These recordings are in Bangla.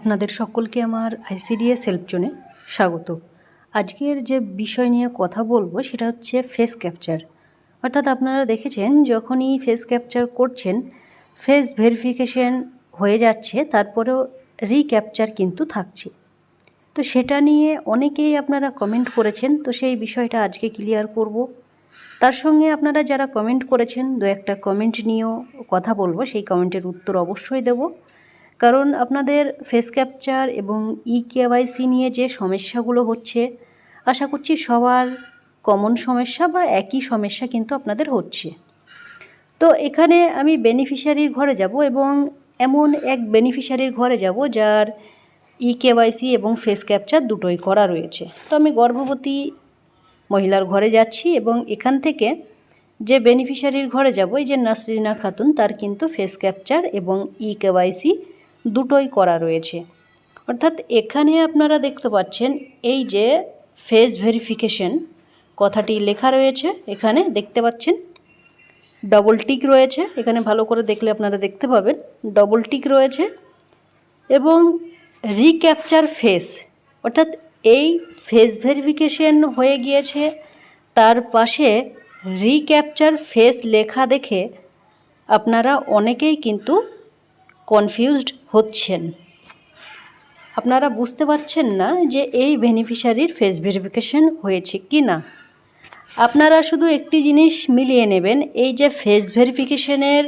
আপনাদের সকলকে আমার আইসিডিএস হেল্প জোনে স্বাগত। আজকের যে বিষয় নিয়ে কথা বলব সেটা হচ্ছে ফেস ক্যাপচার অর্থাৎ আপনারা দেখেছেন, যখনই ফেস ক্যাপচার করছেন ফেস ভেরিফিকেশন হয়ে যাচ্ছে, তারপরেও রিক্যাপচার কিন্তু থাকছে। তো সেটা নিয়ে অনেকেই আপনারা কমেন্ট করেছেন, তো সেই বিষয়টা আজকে ক্লিয়ার করব। তার সঙ্গে আপনারা যারা কমেন্ট করেছেন, দু একটা কমেন্ট নিয়েও কথা বলব, সেই কমেন্টের উত্তর অবশ্যই দেব। কারণ আপনাদের ফেস ক্যাপচার এবং ই কেওয়াইসি নিয়ে যে সমস্যাগুলো হচ্ছে, আশা করছি সবার কমন সমস্যা বা একই সমস্যা কিন্তু আপনাদের হচ্ছে। তো এখানে আমি বেনিফিশিয়ারির ঘরে যাব এবং এমন এক বেনিফিশিয়ারির ঘরে যাব যার ই কেওয়াইসি এবং ফেস ক্যাপচার দুটোই করা রয়েছে। তো আমি গর্ভবতী মহিলার ঘরে যাচ্ছি এবং এখান থেকে যে বেনিফিশিয়ারির ঘরে যাব, এই যে নাসরিনা খাতুন, তার কিন্তু ফেস ক্যাপচার এবং ই কেওয়াইসি দুটোই করা রয়েছে। অর্থাৎ এখানে আপনারা দেখতে পাচ্ছেন এই যে ফেস ভেরিফিকেশন কথাটি লেখা রয়েছে। এখানে দেখতে পাচ্ছেন ডবল টিক রয়েছে। এখানে ভালো করে দেখলে আপনারা দেখতে পাবেন ডবল টিক রয়েছে এবং রিক্যাপচার ফেস অর্থাৎ এই ফেস ভেরিফিকেশন হয়ে গিয়েছে। তার পাশে রিক্যাপচার ফেস লেখা দেখে আপনারা অনেকেই কিন্তু কনফিউজড হচ্ছেন। আপনারা বুঝতে পারছেন না যে এই বেনিফিশিয়ারির ফেস ভেরিফিকেশন হয়েছে কি না। আপনারা শুধু একটি জিনিস মিলিয়ে নেবেন, এই যে ফেস ভেরিফিকেশনের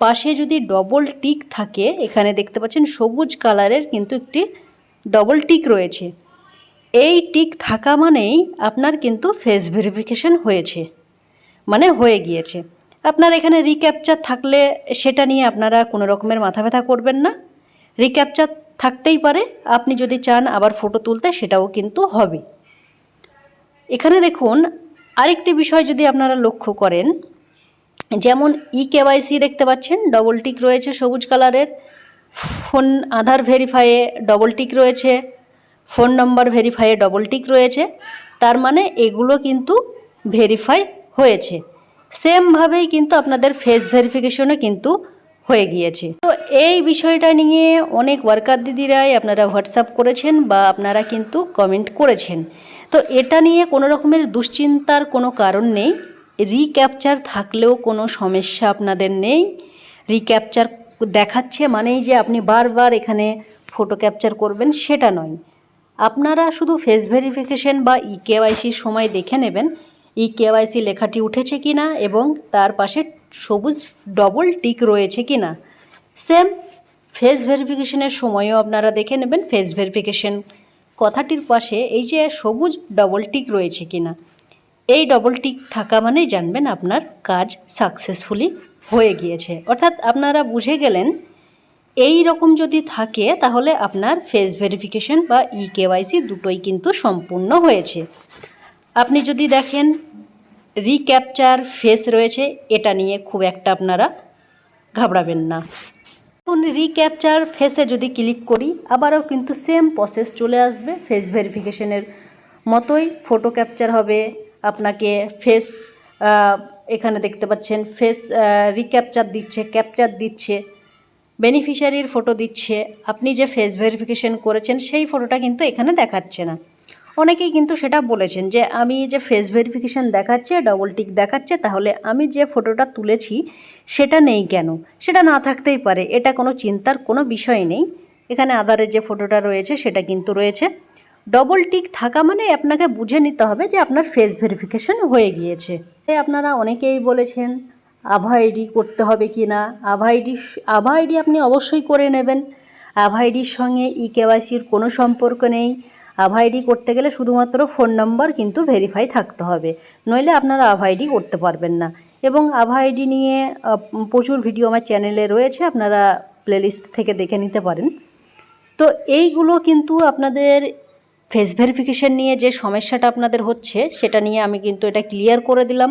পাশে যদি ডবল টিক থাকে, এখানে দেখতে পাচ্ছেন সবুজ কালারের কিন্তু একটি ডবল টিক রয়েছে। এই টিক থাকা মানেই আপনার কিন্তু ফেস ভেরিফিকেশন হয়েছে মানে হয়ে গিয়েছে। আপনার এখানে রিক্যাপচার থাকলে সেটা নিয়ে আপনারা কোনো রকমের মাথা ব্যথা করবেন না। রিক্যাপচার থাকতেই পারে, আপনি যদি চান আবার ফটো তুলতে সেটাও কিন্তু হবে। এখানে দেখুন, আরেকটি বিষয় যদি আপনারা লক্ষ্য করেন, যেমন ই কেওয়াইসি দেখতে পাচ্ছেন ডবল টিক রয়েছে সবুজ কালারের। ফোন আধার ভেরিফাইয়ে ডবল টিক রয়েছে। ফোন নম্বর ভেরিফাইয়ে ডবল টিক রয়েছে। তার মানে এগুলো কিন্তু ভেরিফাই হয়েছে। সেমভাবেই কিন্তু আপনাদের ফেস ভেরিফিকেশনও কিন্তু হয়ে গিয়েছে। তো এই বিষয়টা নিয়ে অনেক ওয়ার্কার দিদিরাই আপনারা হোয়াটসঅ্যাপ করেছেন বা আপনারা কিন্তু কমেন্ট করেছেন। তো এটা নিয়ে কোনো রকমের দুশ্চিন্তার কোনো কারণ নেই। রিক্যাপচার থাকলেও কোনো সমস্যা আপনাদের নেই। রিক্যাপচার দেখাচ্ছে মানেই যে আপনি বারবার এখানে ফটো ক্যাপচার করবেন সেটা নয়। আপনারা শুধু ফেস ভেরিফিকেশন বা ই কেওয়াইসির সময় দেখে নেবেন। ই কেওয়াইসি লেখাটি উঠেছে কি না এবং তার পাশে সবুজ ডবল টিক রয়েছে কি না? সেম ফেস ভেরিফিকেশনের সময়ও আপনারা দেখে নেবেন ফেস ভেরিফিকেশন কথাটির পাশে এই যে সবুজ ডবল টিক রয়েছে কি না? এই ডবল টিক থাকা মানেই জানবেন আপনার কাজ সাকসেসফুলি হয়ে গিয়েছে। অর্থাৎ আপনারা বুঝে গেলেন, এই রকম যদি থাকে তাহলে আপনার ফেস ভেরিফিকেশন বা ই কেওয়াইসি দুটোই কিন্তু সম্পূর্ণ হয়েছে। আপনি যদি দেখেন রিক্যাপচার ফেস রয়েছে, এটা নিয়ে খুব একটা আপনারা ঘাবড়াবেন না। এখন রিক্যাপচার ফেসে যদি ক্লিক করি, আবারও কিন্তু সেম প্রসেস চলে আসবে ফেস ভেরিফিকেশনের মতোই। ফটো ক্যাপচার হবে, আপনাকে ফেস এখানে দেখতে পাচ্ছেন ফেস রিক্যাপচার দিচ্ছে ক্যাপচার দিচ্ছে বেনিফিশিয়ারির ফটো দিচ্ছে। আপনি যে ফেস ভেরিফিকেশন করেছেন, সেই ফটোটা কিন্তু এখানে দেখাচ্ছে না। অনেকেই কিন্তু সেটা বলেছেন যে আমি যে ফেস ভেরিফিকেশান দেখাচ্ছে ডবল টিক দেখাচ্ছে, তাহলে আমি যে ফটোটা তুলেছি সেটা নেই কেন? সেটা না থাকতেই পারে, এটা কোনো চিন্তার কোনো বিষয় নেই। এখানে আধারের যে ফটোটা রয়েছে সেটা কিন্তু রয়েছে। ডবল টিক থাকা মানে আপনাকে বুঝে নিতে হবে যে আপনার ফেস ভেরিফিকেশন হয়ে গিয়েছে। আপনারা অনেকেই বলেছেন, আভা আইডি করতে হবে কি না? আভা আইডি আভা আইডি আপনি অবশ্যই করে নেবেন। আভা আইডির সঙ্গে ই কেওয়াইসির কোনো সম্পর্ক নেই। আভা আইডি করতে গেলে শুধুমাত্র ফোন নম্বর কিন্তু ভেরিফাই থাকতে হবে। নইলে আপনারা আভা আইডি করতে পারবেন না। এবং আভা আইডি নিয়ে প্রচুর ভিডিও আমার চ্যানেলে রয়েছে, আপনারা প্লেলিস্ট থেকে দেখে নিতে পারেন। তো এইগুলো কিন্তু আপনাদের ফেস ভেরিফিকেশন নিয়ে যে সমস্যাটা আপনাদের হচ্ছে, সেটা নিয়ে আমি কিন্তু এটা ক্লিয়ার করে দিলাম।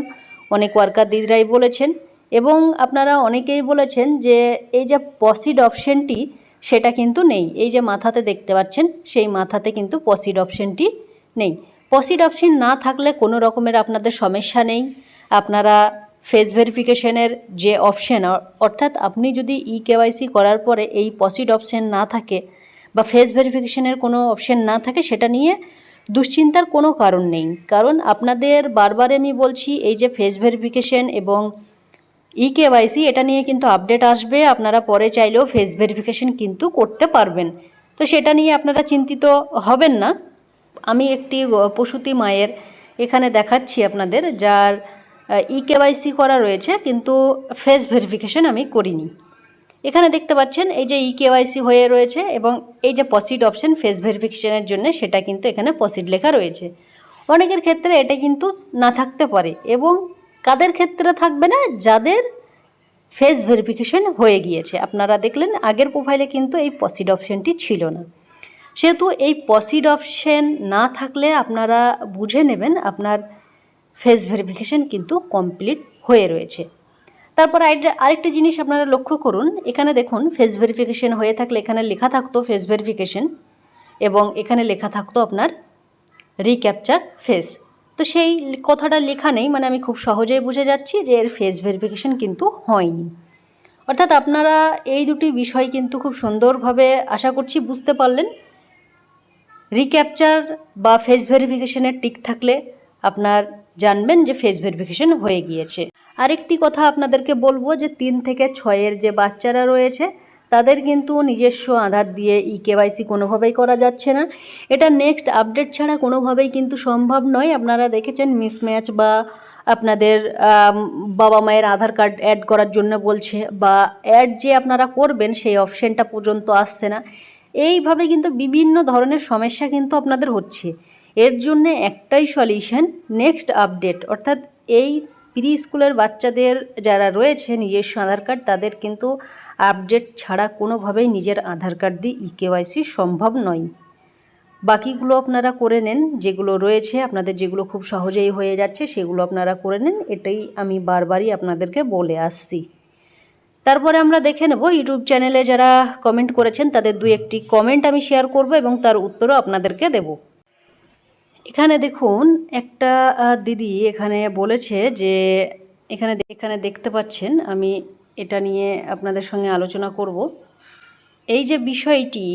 অনেক ওয়ার্কার দিদিরাই বলেছেন। এবং আপনারা অনেকেই বলেছেন যে, এই যে পসিড অপশনটি সেটা কিন্তু নেই। এই যে মাথাতে দেখতে পাচ্ছেন, সেই মাথাতে কিন্তু পসিড অপশনটি নেই। পসিড অপশন না থাকলে কোনো রকমের আপনাদের সমস্যা নেই। আপনারা ফেস ভেরিফিকেশনের যে অপশন অর্থাৎ আপনি যদি ই কেওয়াইসি করার পরে এই পসিড অপশন না থাকে বা ফেস ভেরিফিকেশনের কোনো অপশন না থাকে, সেটা নিয়ে দুশ্চিন্তার কোনো কারণ নেই। কারণ আপনাদের বারবার আমি বলছি, এই যে ফেস ভেরিফিকেশন এবং ই কেওয়াইসি এটা নিয়ে কিন্তু আপডেট আসবে, আপনারা পরে চাইলেও ফেস ভেরিফিকেশন কিন্তু করতে পারবেন। তো সেটা নিয়ে আপনারা চিন্তিত হবেন না। আমি একটি প্রসূতি মায়ের এখানে দেখাচ্ছি আপনাদের, যার ই কেওয়াইসি করা রয়েছে, কিন্তু ফেস ভেরিফিকেশন আমি করিনি। এখানে দেখতে পাচ্ছেন, এই যে ই কেওয়াইসি হয়ে রয়েছে এবং এই যে পসিড অপশন ফেস ভেরিফিকেশনের জন্য সেটা কিন্তু এখানে পসিড লেখা রয়েছে। অনেকের ক্ষেত্রে এটা কিন্তু না থাকতে পারে এবং কাদের ক্ষেত্রে থাকবে না, যাদের ফেস ভেরিফিকেশন হয়ে গিয়েছে। আপনারা দেখলেন আগের প্রোফাইলে কিন্তু এই পসিড অপশানটি ছিল না। সেহেতু এই পসিড অপশান না থাকলে আপনারা বুঝে নেবেন আপনার ফেস ভেরিফিকেশন কিন্তু কমপ্লিট হয়ে রয়েছে। তারপর আরেকটা- জিনিস আপনারা লক্ষ্য করুন, এখানে দেখুন ফেস ভেরিফিকেশন হয়ে থাকলে এখানে লেখা থাকতো ফেস ভেরিফিকেশন এবং এখানে লেখা থাকতো আপনার রিক্যাপচার ফেস তো সেই কথাটা লেখা নেই মানে আমি খুব সহজেই বুঝে যাচ্ছি যে এর ফেস ভেরিফিকেশন কিন্তু হয়নি। অর্থাৎ আপনারা এই দুটি বিষয় কিন্তু খুব সুন্দরভাবে আশা করছি বুঝতে পারলেন। রিক্যাপচার বা ফেস ভেরিফিকেশনের টিক থাকলে আপনার জানবেন যে ফেস ভেরিফিকেশন হয়ে গিয়েছে। আরেকটি কথা আপনাদেরকে বলব যে তিন থেকে ছয়ের যে বাচ্চারা রয়েছে তাদের কিন্তু নিজস্ব আধার দিয়ে ই কেওয়াইসি কোনোভাবেই করা যাচ্ছে না। এটা নেক্সট আপডেট ছাড়া কোনোভাবেই কিন্তু সম্ভব নয়। আপনারা দেখেছেন মিসম্যাচ বা আপনাদের বাবা মায়ের আধার কার্ড অ্যাড করার জন্য বলছে বা অ্যাড যে আপনারা করবেন সেই অপশানটা পর্যন্ত আসছে না। এইভাবে কিন্তু বিভিন্ন ধরনের সমস্যা কিন্তু আপনাদের হচ্ছে। এর জন্য একটাই সলিউশন নেক্সট আপডেট অর্থাৎ এই প্রি স্কুলের বাচ্চাদের যারা রয়েছে নিজস্ব আধার কার্ড তাদের কিন্তু আপডেট ছাড়া কোনোভাবেই নিজের আধার কার্ড দিয়ে ই কেওয়াইসি সম্ভব নয়। বাকিগুলো আপনারা করে নেন, যেগুলো রয়েছে, আপনাদের যেগুলো খুব সহজেই হয়ে যাচ্ছে, সেগুলো আপনারা করে নেন, এটাই আমি বারবারই আপনাদেরকে বলে আসছি। তারপরে আমরা দেখে নেব, ইউটিউব চ্যানেলে যারা কমেন্ট করেছেন, তাদের দুই একটি কমেন্ট আমি শেয়ার করব এবং তার উত্তরও আপনাদেরকে দেব। এখানে দেখুন, একটা দিদি এখানে বলেছে যে, এখানে এখানে দেখতে পাচ্ছেন, আমি এটা নিয়ে আপনাদের সঙ্গে আলোচনা করব। এই যে বিষয়টি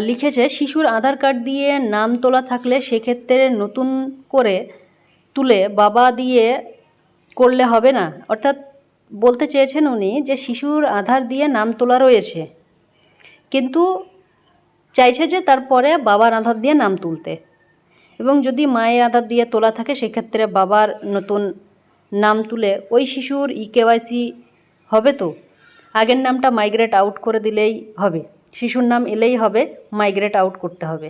লিখেছে, শিশুর আধার কার্ড দিয়ে নাম তোলা থাকলে সেক্ষেত্রে নতুন করে তুলে বাবা দিয়ে করলে হবে না। অর্থাৎ বলতে চেয়েছেন উনি যে শিশুর আধার দিয়ে নাম তোলা রয়েছে। কিন্তু চাইছে যে তারপরে বাবার আধার দিয়ে নাম তুলতে। এবং যদি মায়ের আধার দিয়ে তোলা থাকে, সেক্ষেত্রে বাবার নতুন নাম তুলে ওই শিশুর ই কেওয়াইসি হবে তো? আগের নামটা মাইগ্রেট আউট করে দিলেই হবে। শিশুর নাম এলেই হবে মাইগ্রেট আউট করতে হবে।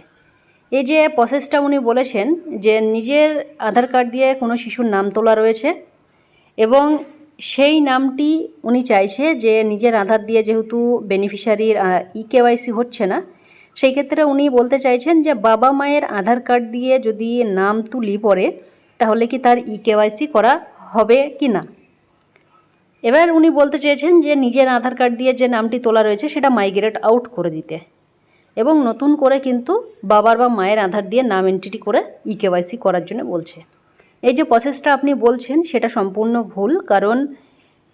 এই যে প্রসেসটা উনি বলেছেন যে নিজের আধার কার্ড দিয়ে কোনো শিশুর নাম তোলা রয়েছে এবং সেই নামটি উনি চাইছে যে নিজের আধার দিয়ে যেহেতু বেনিফিশিয়ারির ই কেওয়াইসি হচ্ছে না, সেই ক্ষেত্রে উনি বলতে চাইছেন যে বাবা মায়ের আধার কার্ড দিয়ে যদি নাম তুলি পরে তাহলে কি তার ই কেওয়াইসি করা হবে কি না? এবার উনি বলতে চেয়েছেন যে নিজের আধার কার্ড দিয়ে যে নামটি তোলা রয়েছে সেটা মাইগ্রেট আউট করে দিতে। এবং নতুন করে কিন্তু বাবার বা মায়ের আধার দিয়ে নাম এন্ট্রি করে ই কেওয়াইসি করার জন্য বলছে। এই যে প্রসেসটা আপনি বলছেন সেটা সম্পূর্ণ ভুল, কারণ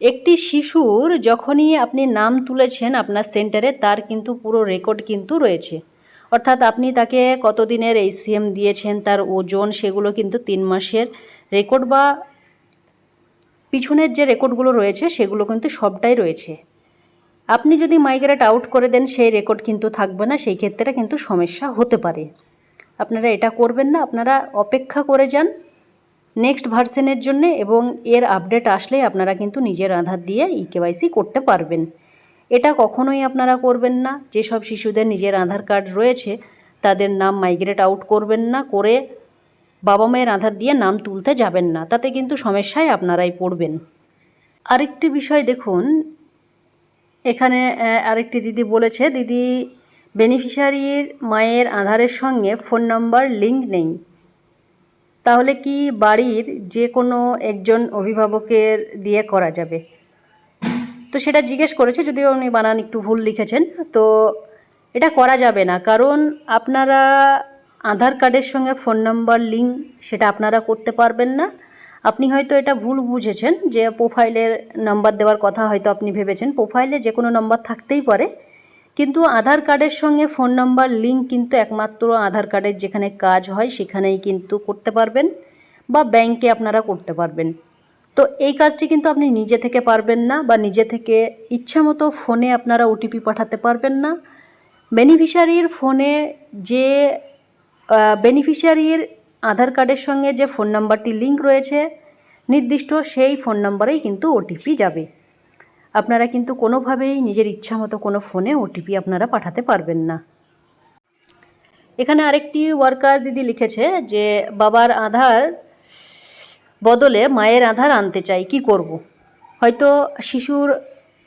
একটি শিশুর যখনই আপনি নাম তুলেছেন আপনার সেন্টারে তার কিন্তু পুরো রেকর্ড কিন্তু রয়েছে। অর্থাৎ আপনি তাকে কতদিনের এইচসিএম দিয়েছেন, তার ওজন, সেগুলো কিন্তু তিন মাসের রেকর্ড বা পিছনের যে রেকর্ডগুলো রয়েছে, সেগুলো কিন্তু সবটাই রয়েছে। আপনি যদি মাইগ্রেট আউট করে দেন, সেই রেকর্ড কিন্তু থাকবে না, সেই ক্ষেত্রে কিন্তু সমস্যা হতে পারে। আপনারা এটা করবেন না, আপনারা অপেক্ষা করে যান নেক্সট ভার্সনের জন্য এবং এর আপডেট আসলে আপনারা কিন্তু নিজের আধার দিয়ে ই কেওয়াইসি করতে পারবেন। এটা কখনোই আপনারা করবেন না, যেসব শিশুদের নিজের আধার কার্ড রয়েছে, তাদের নাম মাইগ্রেট আউট করবেন না, করে বাবা মায়ের আধার দিয়ে নাম তুলতে যাবেন না, তাতে কিন্তু সমস্যায় আপনারাই পড়বেন। আরেকটি বিষয় দেখুন, এখানে আরেকটি দিদি বলেছে, দিদি, বেনিফিশিয়ারির মায়ের আধারের সঙ্গে ফোন নাম্বার লিঙ্ক নেই। তাহলে কি বাড়ির যে কোনো একজন অভিভাবকের দিয়ে করা যাবে? তো সেটা জিজ্ঞেস করেছে, যদিও উনি বানান একটু ভুল লিখেছেন। তো এটা করা যাবে না, কারণ আপনারা আধার কার্ডের সঙ্গে ফোন নাম্বার, লিঙ্ক সেটা আপনারা করতে পারবেন না। আপনি হয়তো এটা ভুল বুঝেছেন যে প্রোফাইলের নাম্বার দেওয়ার কথা হয়তো আপনি ভেবেছেন। প্রোফাইলে যে কোনো নাম্বার থাকতেই পারে। কিন্তু আধার কার্ডের সঙ্গে ফোন নাম্বার, লিঙ্ক কিন্তু একমাত্র আধার কার্ডের যেখানে কাজ হয় সেখানেই কিন্তু করতে পারবেন বা ব্যাংকে আপনারা করতে পারবেন। তো এই কাজটি কিন্তু আপনি নিজে থেকে পারবেন না বা নিজে থেকে ইচ্ছা মতো ফোনে আপনারা ওটিপি পাঠাতে পারবেন না। বেনিফিশারির ফোনে যে বেনিফিশিয়ারির আধার কার্ডের সঙ্গে যে ফোন নাম্বারটি লিঙ্ক রয়েছে, নির্দিষ্ট সেই ফোন নাম্বারেই কিন্তু ওটিপি যাবে। আপনারা কিন্তু কোনোভাবেই নিজের ইচ্ছা মতো কোনো ফোনে ওটিপি আপনারা পাঠাতে পারবেন না। এখানে আরেকটি ওয়ার্কার দিদি লিখেছে যে, বাবার আধার বদলে মায়ের আধার আনতে চাই, কি করব। হয়তো শিশুর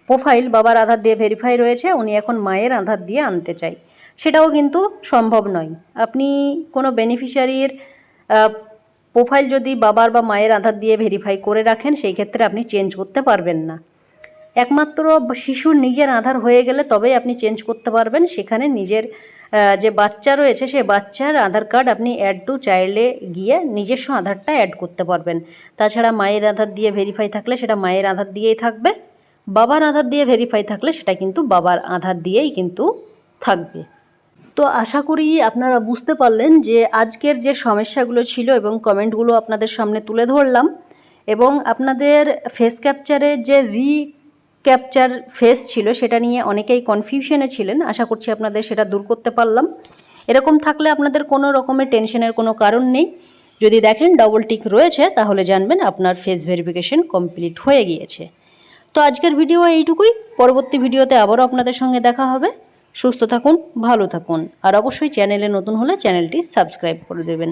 প্রোফাইল বাবার আধার দিয়ে ভেরিফাই রয়েছে, উনি এখন মায়ের আধার দিয়ে আনতে চাই। সেটাও কিন্তু সম্ভব নয়। আপনি কোনো বেনিফিশিয়ারির প্রোফাইল যদি বাবার বা মায়ের আধার দিয়ে ভেরিফাই করে রাখেন, সেই ক্ষেত্রে আপনি চেঞ্জ করতে পারবেন না। একমাত্র শিশুর নিজের আধার হয়ে গেলে তবেই আপনি চেঞ্জ করতে পারবেন। সেখানে নিজের যে বাচ্চা রয়েছে, সে বাচ্চার আধার কার্ড আপনি অ্যাড টু চাইল্ডে গিয়ে নিজস্ব আধারটা অ্যাড করতে পারবেন। তাছাড়া মায়ের আধার দিয়ে ভেরিফাই থাকলে সেটা মায়ের আধার দিয়েই থাকবে। বাবার আধার দিয়ে ভেরিফাই থাকলে সেটা কিন্তু বাবার আধার দিয়েই কিন্তু থাকবে। তো আশা করি আপনারা বুঝতে পারলেন যে আজকের যে সমস্যাগুলো ছিল এবং কমেন্টগুলো আপনাদের সামনে তুলে ধরলাম এবং আপনাদের ফেস ক্যাপচারের যে রি ক্যাপচার ফেস ছিল সেটা নিয়ে অনেকেই কনফিউশনে ছিলেন। আশা করছি আপনাদের সেটা দূর করতে পারলাম। এরকম থাকলে আপনাদের কোনো রকমের টেনশনের কোনো কারণ নেই। যদি দেখেন ডবল টিক রয়েছে, তাহলে জানবেন আপনার ফেস ভেরিফিকেশন কমপ্লিট হয়ে গিয়েছে। তো আজকের ভিডিও এইটুকুই। পরবর্তী ভিডিওতে আবারও আপনাদের সঙ্গে দেখা হবে। সুস্থ থাকুন ভালো থাকুন। আর অবশ্যই চ্যানেলে নতুন হলে চ্যানেলটি সাবস্ক্রাইব করে দেবেন।